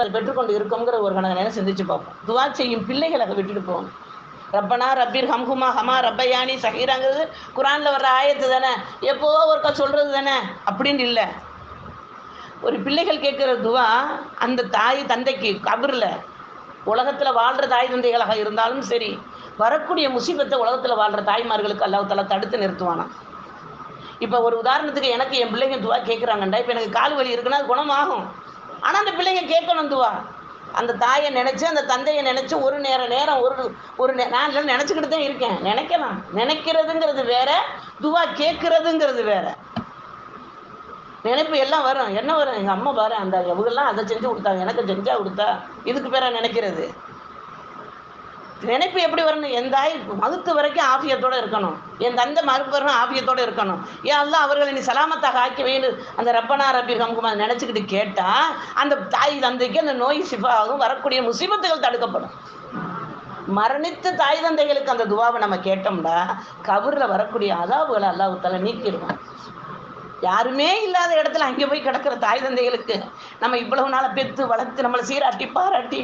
அதை பெற்றுக்கொண்டு இருக்கோங்கிற ஒரு கணக்கு நேரம் சிந்திச்சு பார்ப்போம். துவா செய்யும் பிள்ளைகளை அதை விட்டுட்டு போகணும். ரப்பனா ரப்பீர் ஹம்ஹுமா ஹமா ரப்பயானி சஹீராங்கிறது குரானில் வர்ற ஆயத்து தானே? எப்போ ஒருக்கா சொல்கிறது தானே? அப்படின்னு இல்லை. ஒரு பிள்ளைகள் கேட்குற துவா அந்த தாய் தந்தைக்கு கபரில் உலகத்தில் வாழ்கிற தாய் தந்தைகளாக இருந்தாலும் சரி வரக்கூடிய முசீபத்தை உலகத்தில் வாழ்கிற தாய்மார்களுக்கு அல்லாஹால தடுத்து நிறுத்துவானா? இப்போ ஒரு உதாரணத்துக்கு எனக்கு என் பிள்ளைங்க துவா கேட்குறாங்கண்டா இப்போ எனக்கு கால் வலி இருக்குன்னா அது குணமாகும். ஆனால் அந்த பிள்ளைங்க கேட்கணும் துவா அந்த தாயை நினச்சி அந்த தந்தையை நினச்சி ஒரு நேர நேரம் ஒரு ஒரு நே- நான் நினச்சிக்கிட்டு தான் இருக்கேன். நினைக்கலாம். நினைக்கிறதுங்கிறது வேற துவா கேட்குறதுங்கிறது வேற. நினைப்பு எல்லாம் வரும். என்ன வரும்? எங்கள் அம்மா பாரு அந்த இவங்கெல்லாம் அதை செஞ்சு கொடுத்தாங்க எனக்கு செஞ்சா கொடுத்தா இதுக்கு பேர நினைக்கிறது. நினைப்பு எப்படி வரணும்? என் தாய் மகுத்து வரைக்கும் ஆபியத்தோட இருக்கணும். என் தந்தை மறுபுறம் ஆபியத்தோட இருக்கணும். ஏன் அல்லா அவர்களை நீ சலாமத்தாக ஆக்கி வைன்னு அந்த ரப்பனா ரப்பி கம்குமார் நினச்சிக்கிட்டு கேட்டால் அந்த தாய் தந்தைக்கு அந்த நோய் சிஃபாகும் வரக்கூடிய முசீபத்துகள் தடுக்கப்படும். மரணித்த தாய் தந்தைகளுக்கு அந்த துவாவை நம்ம கேட்டோம்னா கபரில் வரக்கூடிய அதாவுகளை அல்லாஹ் நீக்கிடுவான். யாருமே இல்லாத இடத்துல அங்கே போய் கிடக்கிற தாய் தந்தைகளுக்கு நம்ம இவ்வளவு நாளை பெற்று வளர்த்து நம்மளை சீராட்டி பாராட்டி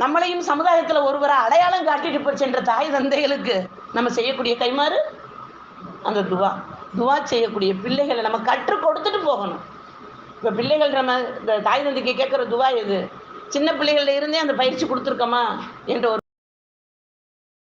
நம்மளையும் சமுதாயத்தில் ஒருவரை அடையாளம் காட்டிட்டு போய் சென்ற தாய் தந்தைகளுக்கு நம்ம செய்யக்கூடிய கைமாறு அந்த துவா. துவா செய்யக்கூடிய பிள்ளைகளை நம்ம கற்றுக் கொடுத்துட்டு போகணும். இப்போ பிள்ளைகள் நம்ம இந்த தாய் தந்தைக்கு கேட்குற துவா எது? சின்ன பிள்ளைகள்ல இருந்தே அந்த பயிற்சி கொடுத்துருக்கோமா? என்ற ஒரு